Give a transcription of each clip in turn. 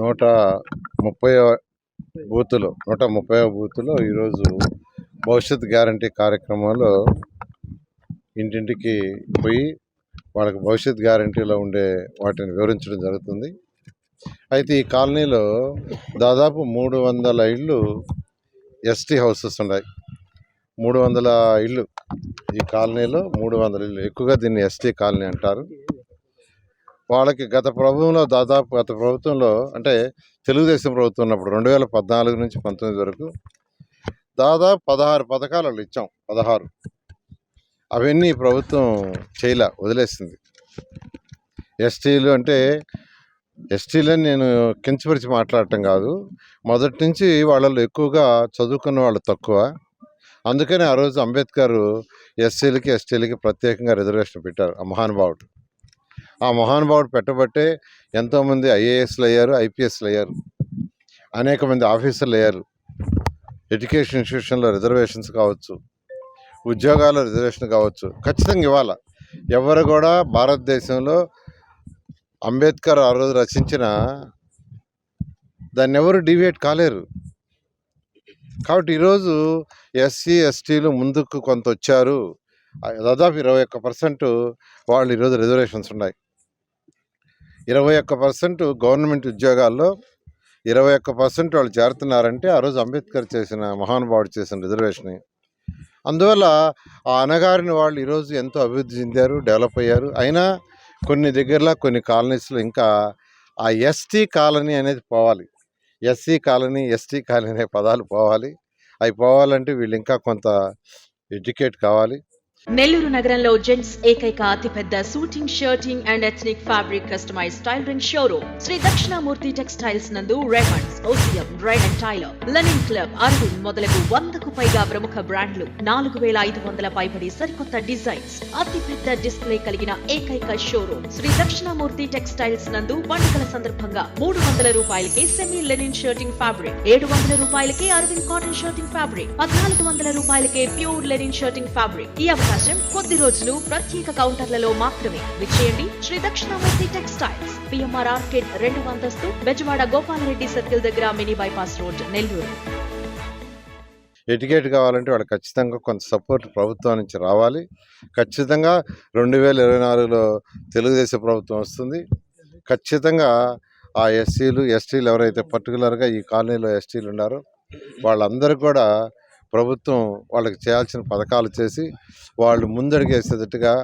నూట ముప్పై బూతులు నూట ముప్పై బూతులో ఈరోజు భవిష్యత్ గ్యారంటీ కార్యక్రమంలో ఇంటింటికి పోయి వాళ్ళకి భవిష్యత్ గ్యారంటీలో ఉండే వాటిని వివరించడం జరుగుతుంది. అయితే ఈ కాలనీలో దాదాపు మూడు వందల ఇళ్ళు ఎస్టీ హౌసెస్ ఉన్నాయి. మూడు వందల ఇళ్ళు ఈ కాలనీలో మూడు వందల ఇళ్ళు. ఎక్కువగా దీన్ని ఎస్టీ కాలనీ అంటారు. వాళ్ళకి గత ప్రభుత్వంలో దాదాపు గత ప్రభుత్వంలో అంటే తెలుగుదేశం ప్రభుత్వం ఉన్నప్పుడు రెండు వేల పద్నాలుగు నుంచి పంతొమ్మిది వరకు దాదాపు పదహారు పథకాలు వాళ్ళు ఇచ్చాం పదహారు. అవన్నీ ప్రభుత్వం చేయలే వదిలేసింది. ఎస్టీలు అంటే ఎస్టీలని నేను కించపరిచి మాట్లాడటం కాదు. మొదటి నుంచి వాళ్ళలో ఎక్కువగా చదువుకున్న వాళ్ళు తక్కువ. అందుకని ఆ రోజు అంబేద్కర్ ఎస్సీలకి ఎస్టీలకి ప్రత్యేకంగా రిజర్వేషన్ పెట్టారు ఆ మహానుభావుడు. ఆ మహానుభావుడు పెట్టబట్టే ఎంతోమంది ఐఏఎస్లు అయ్యారు ఐపీఎస్లు అయ్యారు అనేక మంది ఆఫీసర్లు అయ్యారు. ఎడ్యుకేషన్ ఇన్స్టిట్యూషన్లో రిజర్వేషన్స్ కావచ్చు ఉద్యోగాల రిజర్వేషన్ కావచ్చు ఖచ్చితంగా ఇవ్వాలి. ఎవరు కూడా భారతదేశంలో అంబేద్కర్ ఆ రోజు రచించిన దాన్ని ఎవరు డివియేట్ కాలేరు. కాబట్టి ఈరోజు ఎస్సీ ఎస్టీలు ముందుకు కొంత వచ్చారు. దాదాపు ఇరవై ఒక్క పర్సెంట్ వాళ్ళు ఈరోజు రిజర్వేషన్స్ ఉన్నాయి. ఇరవై ఒక్క పర్సెంట్ గవర్నమెంట్ ఉద్యోగాల్లో ఇరవై ఒక్క పర్సెంట్ వాళ్ళు చేరుతున్నారంటే ఆ రోజు అంబేద్కర్ చేసిన మహానుభావుడు చేసిన రిజర్వేషన్. అందువల్ల ఆ అనగారిన వాళ్ళు ఈరోజు ఎంతో అభివృద్ధి చెందారు డెవలప్ అయ్యారు. అయినా కొన్ని దగ్గరలో కొన్ని కాలనీస్లో ఇంకా ఆ ఎస్టీ కాలనీ అనేది పోవాలి. ఎస్సీ కాలనీ ఎస్టీ కాలనీ అనే పదాలు పోవాలి. అవి పోవాలంటే వీళ్ళు ఇంకా కొంత ఎడ్యుకేట్ కావాలి. నెల్లూరు నగరంలో జెంట్స్ ఏకైక అతిపెద్ద suiting shirting and ethnic fabric customize tailoring showroom. Shri Dakshinamurthy textiles నందు Raymonds ఓసియం Reid and Taylor Linen Club Arun మొదలగు వందకు పైగా ప్రముఖ బ్రాండ్లు నాలుగు వేల ఐదు వందల పైబడి సరికొత్త డిజైన్స్ అతిపెద్ద డిస్ప్లే కలిగిన ఏకైక షోరూమ్. శ్రీ దక్షిణామూర్తి టెక్స్టైల్స్ నందు పండుగల సందర్భంగా మూడు వందల రూపాయలకే సెమీ లెనిన్ షర్టింగ్ ఫ్యాబ్రిక్ ఏడు వందల రూపాయలకే అరవింద్ కాటన్ షర్టింగ్ ఫ్యాబ్రిక్ పద్నాలుగు వందల రూపాయలకే ప్యూర్ లెనిన్ షర్టింగ్ ఫ్యాబ్రిక్ ఈ అవకాశం అవకాశం కొద్ది రోజులు ప్రత్యేక కౌంటర్లలో మాత్రమే. విచ్చేయండి Shri Dakshinamurthy textiles. PMR arcade రెండు అంతస్తు బెజవాడ గోపాలరెడ్డి సర్కిల్ దగ్గర mini bypass road Nellore. Educate కావాలంటే వాళ్ళు ఖచ్చితంగా కొంత సపోర్ట్ ప్రభుత్వం నుంచి రావాలి. ఖచ్చితంగా రెండు వేల ఇరవై నాలుగులో తెలుగుదేశం ప్రభుత్వం వస్తుంది. ఖచ్చితంగా ఆ ఎస్సీలు ఎస్టీలు ఎవరైతే పర్టికులర్గా ఈ కాలనీలో ఎస్టీలు ఉన్నారో వాళ్ళందరూ కూడా ప్రభుత్వం వాళ్ళకి చేయాల్సిన పథకాలు చేసి వాళ్ళు ముందడుగేసేటట్టుగా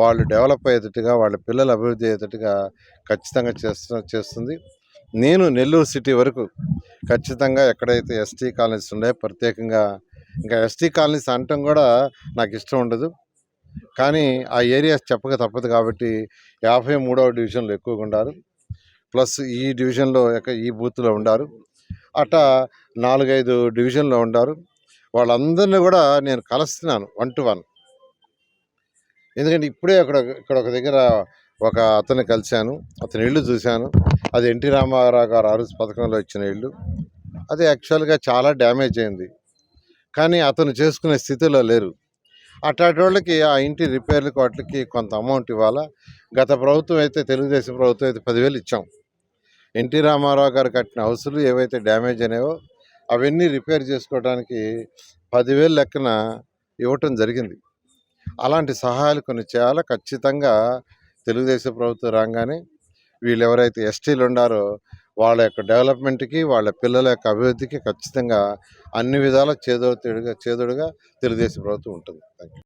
వాళ్ళు డెవలప్ అయ్యేటట్టుగా వాళ్ళ పిల్లలు అభివృద్ధి అయ్యేటట్టుగా ఖచ్చితంగా చేస్తు చేస్తుంది. నేను నెల్లూరు సిటీ వరకు ఖచ్చితంగా ఎక్కడైతే ఎస్టీ కాలనీస్ ఉన్నాయో ప్రత్యేకంగా ఇంకా ఎస్టీ కాలనీస్ అనటం కూడా నాకు ఇష్టం ఉండదు. కానీ ఆ ఏరియాస్ చెప్పక తప్పదు కాబట్టి యాభై మూడవ డివిజన్లో ఎక్కువగా ఉండారు. ప్లస్ ఈ డివిజన్లో ఈ బూత్లో ఉండారు. అట్టా నాలుగైదు డివిజన్లో ఉండారు. వాళ్ళందరినీ కూడా నేను కలుస్తున్నాను వన్ టు వన్ ఎందుకంటే ఇప్పుడే అక్కడ ఇక్కడ ఒక దగ్గర ఒక అతన్ని కలిశాను అతని ఇల్లు చూశాను. అది ఎన్టీ రామారావు గారు ఆ పథకంలో ఇచ్చిన ఇల్లు. అది యాక్చువల్గా చాలా డ్యామేజ్ అయింది. కానీ అతను చేసుకునే స్థితిలో లేరు. అట్లాంటి వాళ్ళకి ఆ ఇంటి రిపేర్లకు వాటికి కొంత అమౌంట్ ఇవ్వాలా? గత ప్రభుత్వం అయితే తెలుగుదేశం ప్రభుత్వం అయితే పదివేలు ఇచ్చాం. ఎన్టీ రామారావు గారు కట్టిన హౌసులు ఏవైతే డ్యామేజ్ అయినాయో అవన్నీ రిపేర్ చేసుకోవడానికి పదివేలు లెక్కన ఇవ్వటం జరిగింది. అలాంటి సహాయాలు కొన్ని చాలా ఖచ్చితంగా తెలుగుదేశం ప్రభుత్వం రాగానే వీళ్ళు ఎవరైతే ఎస్టీలు ఉన్నారో వాళ్ళ యొక్క డెవలప్మెంట్కి వాళ్ళ పిల్లల యొక్క అభివృద్ధికి ఖచ్చితంగా అన్ని విధాల చేదోడుగా చేదోడుగా తెలుగుదేశం ప్రభుత్వం ఉంటుంది. Thank you